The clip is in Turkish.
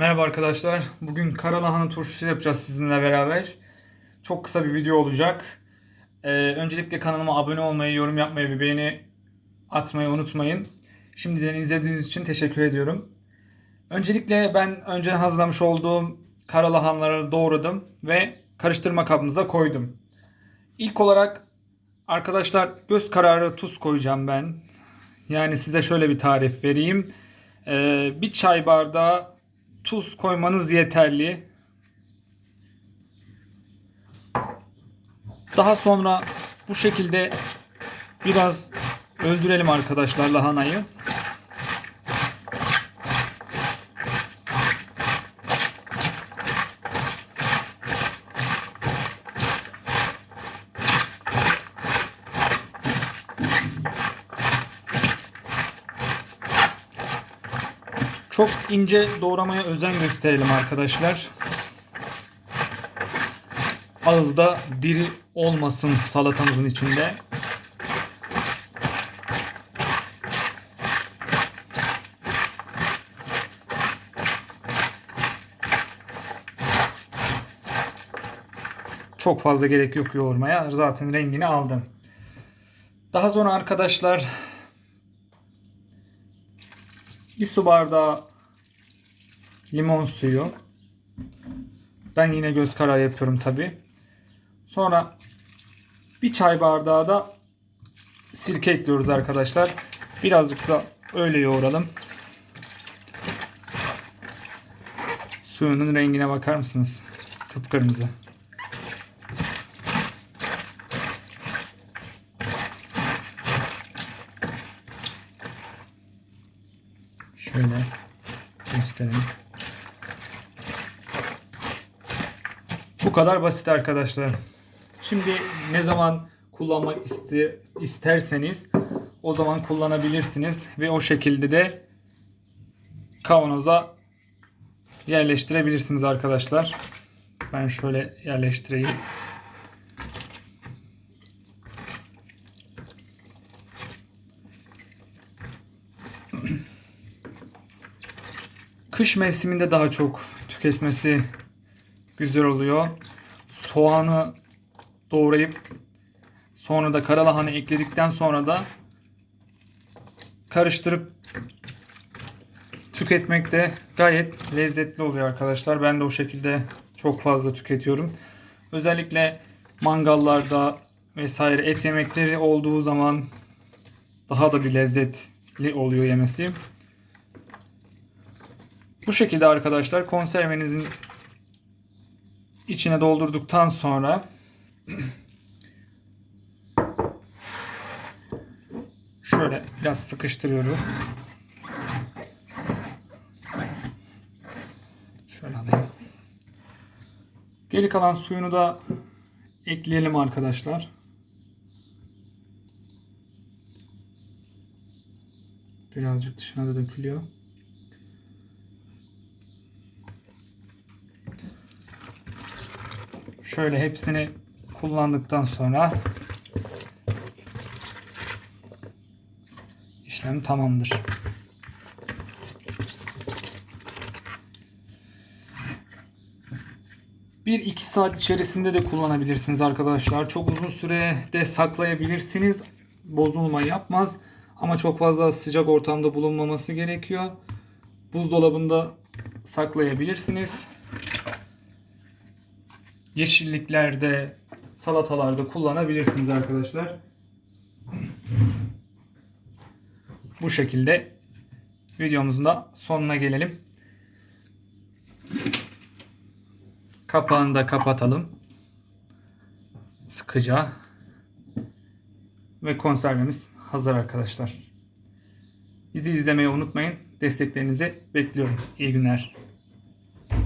Merhaba arkadaşlar. Bugün karalahana turşusu yapacağız sizinle beraber. Çok kısa bir video olacak. Ee, öncelikle kanalıma abone olmayı, yorum yapmayı ve beğeni atmayı unutmayın. Şimdiden izlediğiniz için teşekkür ediyorum. Öncelikle ben önceden hazırlamış olduğum karalahanları doğradım ve karıştırma kabımıza koydum. İlk olarak arkadaşlar göz kararı tuz koyacağım ben. Yani size şöyle bir tarif vereyim. Ee, bir çay bardağı tuz koymanız yeterli. Daha sonra bu şekilde biraz öldürelim arkadaşlar lahanayı. Çok ince doğramaya özen gösterelim arkadaşlar. Ağızda diri olmasın salatamızın içinde. Çok fazla gerek yok yoğurmaya. Zaten rengini aldım. Daha sonra arkadaşlar bir su bardağı limon suyu. Ben yine göz kararı yapıyorum tabi. Sonra bir çay bardağı da sirke ekliyoruz arkadaşlar. Birazcık da öyle yoğuralım. Suyunun rengine bakar mısınız? Kıpkırmızı. Şöyle göstereyim. Bu kadar basit arkadaşlar. Şimdi ne zaman kullanmak iste, isterseniz o zaman kullanabilirsiniz ve o şekilde de kavanoza yerleştirebilirsiniz arkadaşlar. Ben şöyle yerleştireyim. Kış mevsiminde daha çok tüketmesi güzel oluyor. Soğanı doğrayıp sonra da karalahanı ekledikten sonra da karıştırıp tüketmek de gayet lezzetli oluyor arkadaşlar. Ben de o şekilde çok fazla tüketiyorum. Özellikle mangallarda vesaire et yemekleri olduğu zaman daha da bir lezzetli oluyor yemesi. Bu şekilde arkadaşlar konservenizin içine doldurduktan sonra şöyle biraz sıkıştırıyoruz. Şöyle alayım. Geri kalan suyunu da ekleyelim arkadaşlar. Birazcık dışına da dökülüyor. Şöyle hepsini kullandıktan sonra işlem tamamdır. Bir iki saat içerisinde de kullanabilirsiniz arkadaşlar. Çok uzun süre de saklayabilirsiniz. Bozulma yapmaz. Ama çok fazla sıcak ortamda bulunmaması gerekiyor. Buzdolabında saklayabilirsiniz yeşilliklerde, salatalarda kullanabilirsiniz arkadaşlar. Bu şekilde videomuzun da sonuna gelelim. Kapağını da kapatalım. Sıkıca. Ve konservemiz hazır arkadaşlar. Bizi izlemeyi unutmayın. Desteklerinizi bekliyorum. İyi günler.